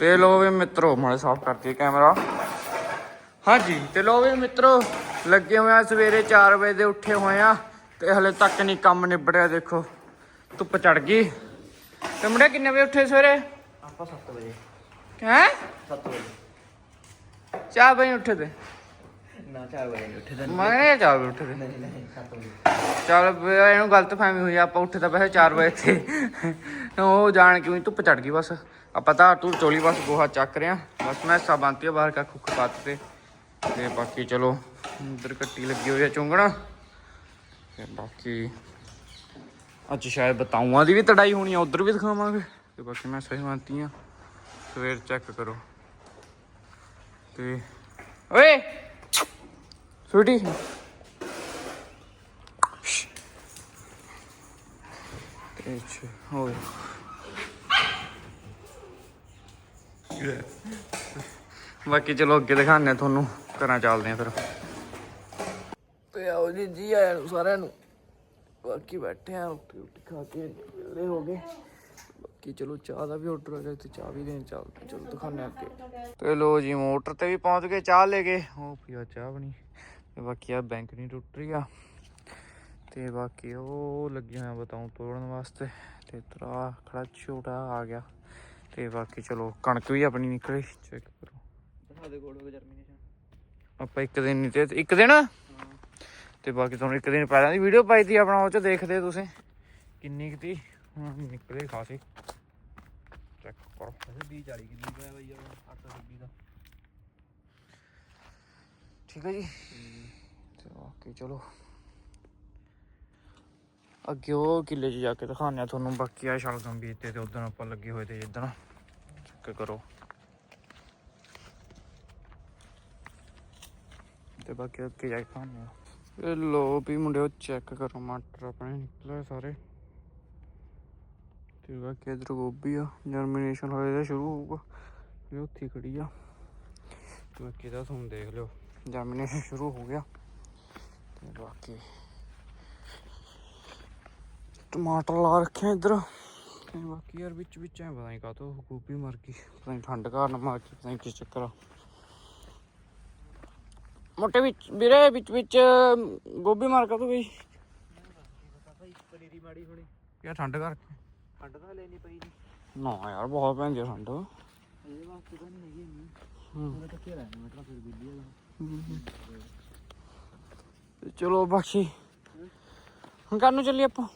ਤੇ ਲੋ ਵੀ ਮਿੱਤਰੋ ਮਾੜੇ ਸਾਫ਼ ਕਰਤੀ ਕੈਮਰਾ ਹਾਂਜੀ ਤੇ ਲੋ ਵੀ ਮਿੱਤਰੋ ਲੱਗੇ ਹੋਏ ਆ ਸਵੇਰੇ 4 ਵਜੇ ਦੇ ਉੱਠੇ ਹੋਏ ਆ ਤੇ ਹਲੇ ਤੱਕ ਨਹੀਂ ਕੰਮ ਨਿਬੜਿਆ ਦੇਖੋ। ਧੁੱਪ ਚੜ ਗਈ। ਤੇ ਮੁੰਡੇ ਕਿੰਨੇ ਵਜੇ ਉੱਠੇ ਸਵੇਰੇ? ਆਪਾਂ 7 ਵਜੇ। ਹੈ? 7 ਵਜੇ। 4 ਵਜੇ ਉੱਠੇ ਤੇ। ਨਾ 4 ਵਜੇ ਉੱਠੇ ਤਾਂ ਮੈਂ ਕਿਹਾ 4 ਵਜੇ ਉੱਠੇ ਤੇ। ਨਹੀਂ ਨਹੀਂ 7 ਵਜੇ। ਚੱਲ ਇਹਨੂੰ ਗਲਤ ਫਹਿਮੀ ਹੋਈ ਆਪਾਂ ਉੱਠੇ ਤਾਂ ਵੈਸੇ 4 ਵਜੇ ਤੇ। ਉਹ ਜਾਣ ਕੇ ਵੀ ਧੁੱਪ ਚੜ ਗਈ ਬਸ। ਆਪਾਂ ਤਾਂ ਤੂੰ ਚੋਲੀ ਬਸ ਗੋਹਾ ਚੱਕ ਰਿਆ ਬਸ ਮੈਂ ਸਾ ਬੰਤੀ ਆ ਬਾਹਰ ਕਾ ਖੁੱਕ ਪਾਤ ਤੇ ਤੇ ਬਾਕੀ ਚਲੋ ਅੰਦਰ ਕੱਟੀ ਲੱਗੀ ਹੋਈ ਆ ਚੁੰਗਣਾ ਤੇ ਬਾਕੀ ਅੱਜ ਸ਼ਾਇਦ ਬਤਾਊਆਂ ਦੀ ਵੀ ਤੜਾਈ ਹੋਣੀ ਆ ਉਧਰ ਵੀ ਦਿਖਾਵਾਂਗੇ ਤੇ ਬਾਕੀ ਮੈਂ ਸਹੀ ਮੰਨਤੀ ਆ ਸਵੇਰ ਚੈੱਕ ਕਰੋ ਤੇ ਓਏ ਛੋਟੀ ਤੇ ਚ ਹੋਏ ਬਾਕੀ ਚਲੋ ਅੱਗੇ ਦਿਖਾਉਂਦੇ ਆ ਤੁਹਾਨੂੰ ਘਰਾਂ ਚੱਲਦੇ ਆ ਫਿਰ। ਤੇ ਆਓ ਜੀ ਜੀ ਆਇਆਂ ਨੂੰ ਸਾਰਿਆਂ ਨੂੰ। ਬਾਕੀ ਬੈਠੇ ਆ ਰੋਟੀ ਰੋਟੀ ਖਾ ਕੇ ਵਿਹਲੇ ਹੋ ਗਏ। ਬਾਕੀ ਚਲੋ ਚਾਹ ਦਾ ਵੀ ਆਰਡਰ ਆ ਗਿਆ ਤੇ ਚਾਹ ਵੀ ਦੇਣ ਚੱਲਦੇ। ਚਲੋ ਦਿਖਾਉਂਦੇ ਆ ਅੱਗੇ। ਤੇ ਲੋ ਜੀ ਮੋਟਰ ਤੇ ਵੀ ਪਹੁੰਚ ਗਏ ਚਾਹ ਲੈ ਕੇ। ਉਹ ਪੀਆ ਚਾਹ ਬਣੀ। ਤੇ ਬਾਕੀ ਆ ਬੈਂਕ ਨਹੀਂ ਟੁੱਟ ਰਹੀ ਆ। ਤੇ ਬਾਕੀ ਉਹ ਲੱਗੇ ਹੋਇਆ ਬਤਾਉ ਤੋੜਨ ਵਾਸਤੇ। ਤੇ ਤਰਾ ਖੜਾ ਛੋਟਾ ਆ ਗਿਆ। ਤੇ ਬਾਕੀ ਚਲੋ ਕਣਕ ਵੀ ਆਪਣੀ ਨਿਕਲੀ ਚੈੱਕ ਕਰੋ। ਦਿਖਾ ਦੇ ਕੋਲ ਹੋ ਜਰਮੀਨੇਸ਼ਨ ਆਪਾਂ ਇੱਕ ਦਿਨ ਨਹੀਂ ਤੇ ਇੱਕ ਦਿਨ? ਤੇ ਬਾਕੀ ਤੁਹਾਨੂੰ ਇੱਕ ਦਿਨ ਪਹਿਲਾਂ ਦੀ ਵੀਡੀਓ ਪਾਈ ਤੀ ਆਪਣਾ ਉਹ ਚ ਦੇਖਦੇ ਤੁਸੀਂ। ਕਿੰਨੀ ਕੁ ਤੀ? ਹੁਣ ਨਿਕਲੇ ਖਾਸੇ। ਚੈੱਕ ਕਰੋ। ਵੈਸੇ 20 40 ਕਿੰਨੀ ਪਿਆ ਬਈ ਉਹ 820 ਦਾ? ਠੀਕ ਹੈ ਜੀ। ਤੇ ਬਾਕੀ ਚਲੋ ਅੱਗੇ ਉਹ ਕਿੱਲੇ 'ਚ ਜਾ ਕੇ ਦਿਖਾਉਂਦੇ ਆ ਤੁਹਾਨੂੰ, ਬਾਕੀ ਆ ਸ਼ਲਗਮ ਬੀਜਤੇ ਤੇ ਉਦੋਂ ਆਪਾਂ ਲੱਗੇ ਹੋਏ ਤੇ ਜਿੱਦਣ। ਚੈੱਕ ਕਰੋ। ਤੇ ਬਾਕੀ ਅੱਗੇ ਜਾ ਕੇ ਦਿਖਾਉਂਦੇ ਆ। ਇਹ ਲੋ ਵੀ ਮੁੰਡਿਓ, ਚੈੱਕ ਕਰੋ ਮਟਰ ਆਪਣੇ ਨਿਕਲੇ ਸਾਰੇ। ਤੇ ਬਾਕੀ ਇਧਰ ਗੋਭੀ ਆ ਜਰਮੀਨੇਸ਼ਨ ਹੋਏ ਦਾ ਸ਼ੁਰੂ ਹੋਊਗਾ। ਇਹ ਉੱਥੇ ਖੜੀ ਆ। ਤੇ ਬਾਕੀ ਦਾ ਤੁਹਾਨੂੰ ਦੇਖ ਲਿਓ ਜਰਮੀਨੇਸ਼ਨ ਸ਼ੁਰੂ ਹੋ ਗਿਆ। ਤੇ ਬਾਕੀ ਟਮਾਟਰ ਲਾ ਰੱਖੇ ਆ ਇੱਧਰ। ਬਾਕੀ ਯਾਰ ਵਿੱਚ ਵਿੱਚ ਐ ਪਤਾ ਨਹੀਂ ਕਾਤੋਂ ਗੋਭੀ ਮਰ ਗਈ। ਪਤਾ ਨਹੀਂ ਠੰਡ ਕਾਰਨ ਮਰ ਗਈ ਪਤਾ ਨਹੀਂ ਕੀ ਚੱਕਰ ਆ। ਮੋਟੇ ਵਿੱਚ ਵੀਰੇ ਵਿੱਚ ਵਿੱਚ ਗੋਭੀ ਮਰ ਕਾ ਤੂੰ ਗਈ? ਭਾਈ ਪਨੀਰੀ ਮਾੜੀ ਹੋਣੀ ਯਾਰ ਠੰਡ ਕਰਕੇ। ਤਾਂ ਲੈਣੀ ਪਈ ਨਹੀਂ ਨਾ ਯਾਰ ਬਹੁਤ ਪੈਂਦੀ ਠੰਡ। ਇਹਦੇ ਵਾਸਤੇ ਤਾਂ ਨਹੀਂ ਹੈਗੀ ਇੰਨੀ। ਹੂੰ। ਉਹਦਾ ਕੱਚੇ ਰਹਿਣਾ ਮਟਰ ਫਿਰ ਬਿੱਲੀ ਦਾ ਤੇ ਚਲੋ ਬਾਕੀ ਹੁਣ ਘਰ ਨੂੰ ਚੱਲੀਏ ਆਪਾਂ।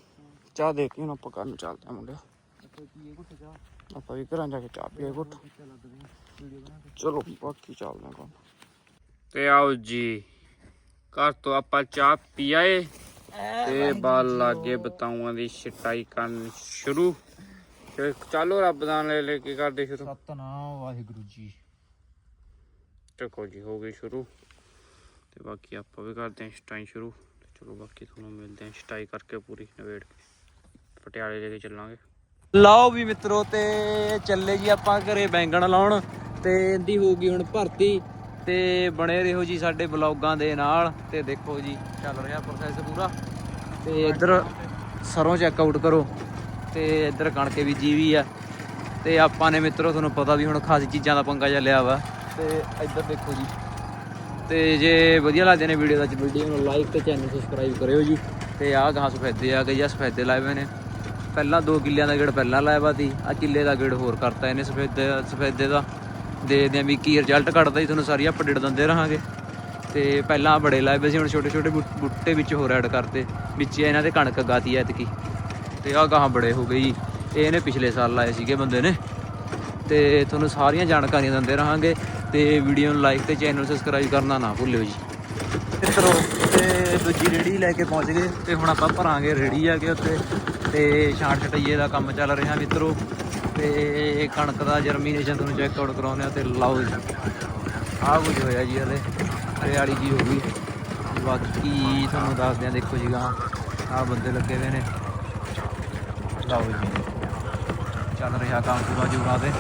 ਚਾਹ ਦੇ ਕੇ ਹੁਣ ਆਪਾਂ ਘਰ ਨੂੰ ਚੱਲਦੇ ਆ ਮੁੰਡੇ ਅੱਛਾ ਕੀ ਇਹ ਕੁੱਟ ਜਾ ਆਪਾਂ ਵੀ ਘਰਾਂ ਜਾ ਕੇ ਚਾਹ ਪੀਏ ਘੁੱਟ। ਚਲੋ ਬਾਕੀ ਚੱਲਦੇ ਹਾਂ ਤੇ ਆਓ ਜੀ ਘਰ ਤੋਂ ਆਪਾਂ ਚਾਹ ਪੀ ਆਏ। ਤੇ ਬਾਲ ਲਾਗੇ ਬਤਾਊਆਂ ਦੀ ਛਟਾਈ ਕਰਨ ਸ਼ੁਰੂ। ਤੇ ਚਾਲੋ ਰੱਬ ਦਾ ਲੈ ਲੈ ਕੇ ਕਰਦੇ ਸ਼ੁਰੂ। ਸਤਨਾਮ ਵਾਹਿਗੁਰੂ ਜੀ। ਦੇਖੋ ਜੀ ਹੋ ਗਈ ਸ਼ੁਰੂ। ਤੇ ਬਾਕੀ ਆਪਾਂ ਵੀ ਕਰਦੇ ਹਾਂ ਛਟਾਈ ਸ਼ੁਰੂ। ਤੇ ਚਲੋ ਬਾਕੀ ਤੁਹਾਨੂੰ ਮਿਲਦੇ ਹਾਂ ਛਟਾਈ ਕਰਕੇ ਪੂਰੀ ਨਵੇੜ ਕੇ। ਪਟਿਆਲੇ ਲੈ ਕੇ ਚੱਲਾਂਗੇ। ਲਓ ਵੀ ਮਿੱਤਰੋ ਤੇ ਚੱਲੇ ਜੀ ਆਪਾਂ ਘਰੇ ਬੈਂਗਣ ਲਾਉਣ। ਤੇ ਇਹਦੀ ਹੋਊਗੀ ਹੁਣ ਭਰਤੀ ਤੇ ਬਣੇ ਰਹੋ ਜੀ ਸਾਡੇ ਬਲੌਗਾਂ ਦੇ ਨਾਲ। ਤੇ ਦੇਖੋ ਜੀ, ਚੱਲ ਰਿਹਾ ਪ੍ਰੋਸੈਸ ਪੂਰਾ। ਤੇ ਇੱਧਰ ਸਰੋਂ ਚੈੱਕ ਆਊਟ ਕਰੋ। ਤੇ ਇੱਧਰ ਕਣਕੇ ਵੀ ਜੀਵੀ ਆ। ਤੇ ਆਪਾਂ ਨੇ ਮਿੱਤਰੋ, ਤੁਹਾਨੂੰ ਪਤਾ ਵੀ ਹੁਣ ਖਾਸੀ ਚੀਜ਼ਾਂ ਦਾ ਪੰਗਾ ਜਿਹਾ ਲਿਆ ਵਾ। ਤੇ ਇੱਧਰ ਦੇਖੋ ਜੀ। ਤੇ ਜੇ ਵਧੀਆ ਲੱਗਦੇ ਨੇ ਵੀਡੀਓ ਦਾ ਵੀਡੀਓ ਨੂੰ ਲਾਈਕ ਤੇ ਚੈਨਲ ਸਬਸਕ੍ਰਾਈਬ ਕਰਿਓ ਜੀ। ਤੇ ਆਹ ਗਾਂ ਸਫੈਦੇ ਆ ਗਏ ਆ ਸਫੈਦੇ ਲਾਏ ਹੋਏ ਨੇ। ਪਹਿਲਾਂ 2 ਕਿੱਲਿਆਂ ਦਾ ਗੇੜ ਪਹਿਲਾਂ ਲਾਇਆ ਵਾ ਸੀ ਆ ਕਿੱਲੇ ਦਾ ਗੇੜ ਹੋਰ ਕਰਤਾ ਇਹਨੇ ਸਫੈਦੇ ਸਫੈਦੇ ਦਾ। ਦੇਖਦੇ ਆ ਵੀ ਕੀ ਰਿਜ਼ਲਟ ਕੱਢਦਾ ਜੀ ਤੁਹਾਨੂੰ ਸਾਰੀ ਅਪਡੇਟ ਦਿੰਦੇ ਰਹਾਂਗੇ। ਤੇ ਪਹਿਲਾਂ ਬੜੇ ਲਾਏ ਵੇ ਸੀ ਹੁਣ ਛੋਟੇ ਛੋਟੇ ਬੂਟ- ਵਿੱਚ ਹੋਰ ਐਡ ਕਰਤੇ। ਵਿੱਚ ਇਹਨਾਂ ਦੇ ਕਣਕ ਗਾਤੀ ਐਤਕੀ। ਤੇ ਆਹ ਗਾਹਾਂ ਬੜੇ ਹੋ ਗਏ ਜੀ। ਇਹ ਇਹਨੇ ਪਿਛਲੇ ਸਾਲ ਲਾਏ ਸੀਗੇ ਬੰਦੇ ਨੇ। ਤੇ ਤੁਹਾਨੂੰ ਸਾਰੀਆਂ ਜਾਣਕਾਰੀਆਂ ਦਿੰਦੇ ਰਹਾਂਗੇ। ਤੇ ਵੀਡੀਓ ਨੂੰ ਲਾਈਕ ਤੇ ਚੈਨਲ ਸਬਸਕ੍ਰਾਈਬ ਕਰਨਾ ਨਾ ਭੁੱਲਿਓ ਜੀ। ਮਿੱਤਰੋ ਤੇ ਦੂਜੀ ਰੇੜੀ ਲੈ ਕੇ ਪਹੁੰਚ ਗਏ। ਤੇ ਹੁਣ ਆਪਾਂ ਭਰਾਂਗੇ ਰੇੜੀ ਆ ਕੇ ਉੱਤੇ ਤੇ ਛਾਂਟ ਛਟਈਏ ਦਾ ਕੰਮ ਚੱਲ ਰਿਹਾ ਮਿੱਤਰੋ। ਤੇ ਕਣਕ ਦਾ ਜਰਮੀਨੇਸ਼ਨ ਤੁਹਾਨੂੰ ਚੈੱਕ ਆਊਟ ਕਰਾਉਂਦੇ ਆ ਤੇ ਲਾਓ ਜੀ। ਆਹ ਕੁਝ ਹੋਇਆ ਜੀ ਹਲੇ, ਹਰਿਆਲੀ ਜੀ ਹੋ ਗਈ। ਬਾਕੀ ਤੁਹਾਨੂੰ ਦੱਸਦੇ ਆ, ਦੇਖੋ ਜੀ ਗਾਂ ਆਹ ਬੰਦੇ ਲੱਗੇ ਹੋਏ ਨੇ। ਲਾਓ ਜੀ। ਚੱਲ ਰਿਹਾ ਕੰਮ ਪੂਰਾ ਜੂਗਾ ਤੇ।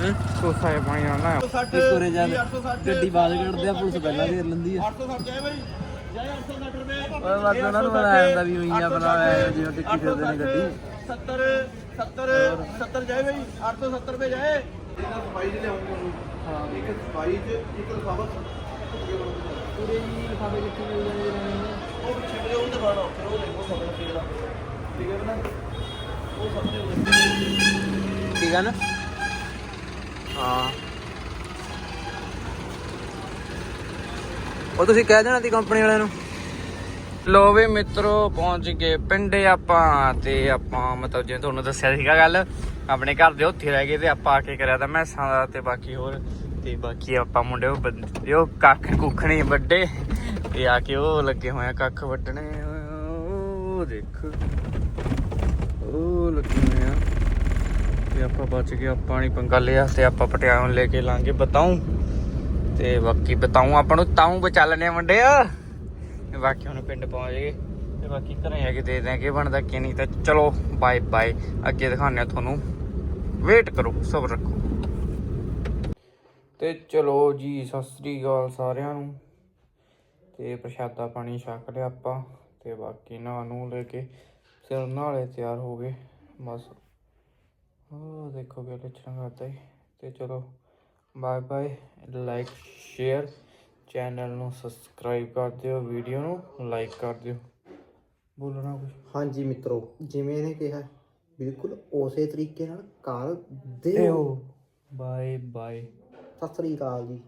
ਕੋਸਾ ਜਿਹਾ ਪਾਣੀ ਨਾਲ ਨਾ ਇੱਕ ਉਰੇ ਗੱਡੀ ਬਾਜ਼ ਕੱਢਦੇ ਆ ਪੁਲਿਸ ਪਹਿਲਾਂ ਘੇਰ ਲੈਂਦੀ ਆ 860 ਜਾਏ ਬਈ ਜਾਏ 860 ਰੁਪਏ ਓਏ ਬਸ ਉਹਨਾਂ ਨੂੰ ਪਤਾ ਜਾਂਦਾ ਵੀ ਉਹੀ ਆਪਣਾ ਜਿਵੇਂ ਟਿੱਕੀ ਫਿਰਦੇ ਨੇ ਗੱਡੀ 70 70 70 ਜਾਏ ਬਈ 870 ਰੁਪਏ ਜਾਏ ਇਹਨਾਂ ਸਫ਼ਾਈ ਚ ਲਿਆਉਂਗੇ ਹਾਂ ਇੱਕ ਸਫ਼ਾਈ ਚ ਇੱਕ ਲਿਫਾਫਾ ਪੂਰੇ ਜੀ ਲਿਫਾਫੇ ਕਿੱਥੇ ਮਿਲ ਜਾਂਦੇ ਨੇ ਉਹ ਪਿੱਛੇ ਮੇਰੇ ਉਹਦੇ ਬਾਣਾ ਫਿਰ ਉਹ ਦੇਖੋ ਸਭ ਠੀਕ ਠੀਕ ਹੈ ਨਾ ਉਹ ਸਭ ਠੀਕ ਆ ਨਾ ਹਾਂ। ਉਹ ਤੁਸੀਂ ਕਹਿ ਦੇਣਾ ਦੀ ਕੰਪਨੀ ਵਾਲਿਆਂ ਨੂੰ? ਲੋ ਵੀ ਮਿੱਤਰੋ, ਪਹੁੰਚ ਗਏ ਪਿੰਡੇ ਆਪਾਂ ਤੇ ਆਪਾਂ ਮਤਲਬ ਜਿਵੇਂ ਤੁਹਾਨੂੰ ਦੱਸਿਆ ਸੀਗਾ ਗੱਲ, ਆਪਣੇ ਘਰ ਦੇ ਉੱਥੇ ਰਹਿ ਗਏ ਤੇ ਆਪਾਂ ਆ ਕੇ ਕਰਿਆ ਤਾਂ ਮੈਸਾਂ ਦਾ ਤੇ ਬਾਕੀ ਹੋਰ, ਤੇ ਬਾਕੀ ਆਪਾਂ ਮੁੰਡੇ ਉਹ ਬੰਦੇ ਉਹ ਕੱਖ ਕੁੱਖ ਵੱਡੇ, ਤੇ ਆ ਕੇ ਉਹ ਲੱਗੇ ਹੋਏ ਆ ਕੱਖ ਵੱਟਣੇ ਉਹ ਦੇਖ, ਉਹ ਲੱਗੇ ਹੋਏ ਆ। ਤੇ ਆਪਾਂ ਬਚ ਗਏ, ਆਪਾਂ ਨਹੀਂ ਪੰਗਾ ਲਿਆ ਤੇ ਆਪਾਂ ਪਟਿਆਲੋਂ ਲੈ ਕੇ ਲਾਂਗੇ ਬਤਾਉ ਤੇ ਬਾਕੀ ਬਤਾਉ ਆਪਾਂ ਨੂੰ ਤਾਉ ਬਚਾ ਲੈਣੇ ਆ ਤੇ ਬਾਕੀ ਹੁਣ ਪਿੰਡ ਪਹੁੰਚ ਗਏ। ਤੇ ਬਾਕੀ ਘਰੇ ਆ ਕੇ ਦੇ ਦਿਆਂ ਬਣਦਾ ਕੀ ਨਹੀਂ ਤਾਂ ਚਲੋ ਬਾਏ ਬਾਏ ਅੱਗੇ ਦਿਖਾਉਂਦੇ ਆ ਤੁਹਾਨੂੰ। ਵੇਟ ਕਰੋ, ਸਬਰ ਰੱਖੋ। ਤੇ ਚਲੋ ਜੀ, ਸਤਿ ਸ੍ਰੀ ਅਕਾਲ ਸਾਰਿਆਂ ਨੂੰ। ਤੇ ਪ੍ਰਸ਼ਾਦਾ ਪਾਣੀ ਛਕ ਲਿਆ ਆਪਾਂ। ਤੇ ਬਾਕੀ ਨਹਾ ਨੂੰ ਲੈ ਕੇ ਸਿਰ ਨਾਲੇ ਤਿਆਰ ਹੋ ਗਏ। ਬਸ ਉਹ ਦੇਖੋ ਕਿ ਲੱਛਣ ਕਰਦਾ ਈ ਤੇ ਚਲੋ bye bye like share channel ਨੂੰ ਸਬਸਕ੍ਰਾਈਬ ਕਰ ਦਿਓ ਵੀਡੀਓ ਨੂੰ ਲਾਈਕ ਕਰ ਦਿਓ। ਬੋਲਣਾ ਕੁਝ ਹਾਂਜੀ ਮਿੱਤਰੋ ਜਿਵੇਂ ਇਹਨੇ ਕਿਹਾ ਬਿਲਕੁਲ ਉਸੇ ਤਰੀਕੇ ਨਾਲ ਕਰ ਦਿਓ। ਬਾਏ ਬਾਏ ਸਤਿ ਸ੍ਰੀ ਅਕਾਲ ਜੀ।